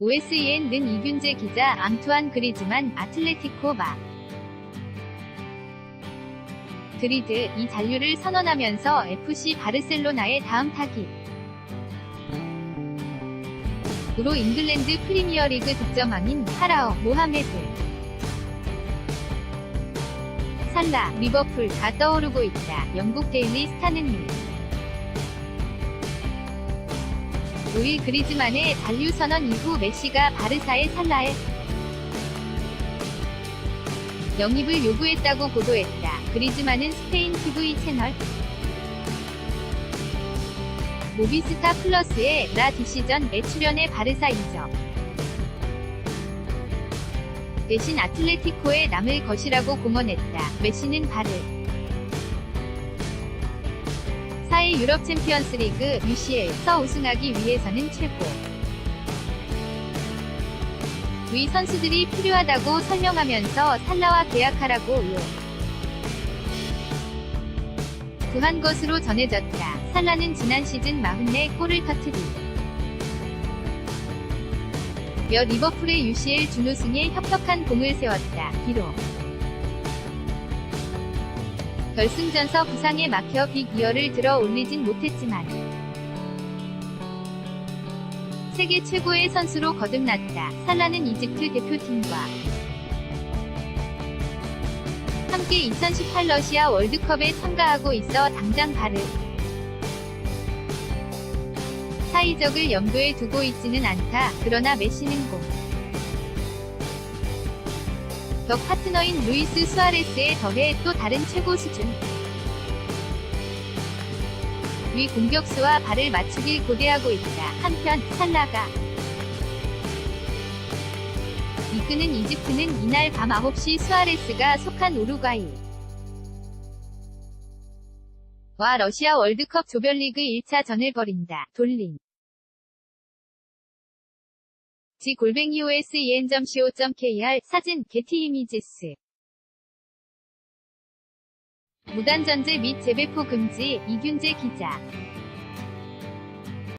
OSEN는 이균재 기자 앙투안 그리즈만 아틀레티코 마. 드리드 이 잔류를 선언하면서 FC 바르셀로나의 다음 타깃 으로 잉글랜드 프리미어리그 득점왕인 파라오 모하메드. 살라 리버풀 다 떠오르고 있다. 영국 데일리 스타는 5일 그리즈만의 잔류 선언 이후 메시가 바르사의 살라에 영입을 요구했다고 보도했다. 그리즈만은 스페인 TV 채널 모비스타 플러스의 라 디시전에 출연해 바르사 인정. 대신 아틀레티코에 남을 것이라고 공언했다. 메시는 바르. 사회 유럽 챔피언스 리그 UCL서 우승하기 위해서는 최고. 위 선수들이 필요하다고 설명하면서 살라와 계약하라고 요. 구한 것으로 전해졌다. 살라는 지난 시즌 44골을 터트리. 며 리버풀의 UCL 준우승에 협력한 공을 세웠다. 비록 결승전서 부상에 막혀 빅이어를 들어 올리진 못했지만 세계 최고의 선수로 거듭났다. 살라는 이집트 대표팀과 함께 2018 러시아 월드컵에 참가하고 있어 당장 바르 사이적을 염두에 두고 있지는 않다. 그러나 메시는 공. 격 파트너인 루이스 수아레스에 더해 또 다른 최고 수준. 위 공격수와 발을 맞추길 고대하고 있다. 한편 살라가 이끄는 이집트는 이날 밤 9시 수아레스가 속한 우루과이 와 러시아 월드컵 조별리그 1차전을 벌인다. 돌림 지 골뱅이 OSEN.co.kr 사진 게티 이미지스. 무단전제 및 재배포 금지 이균재 기자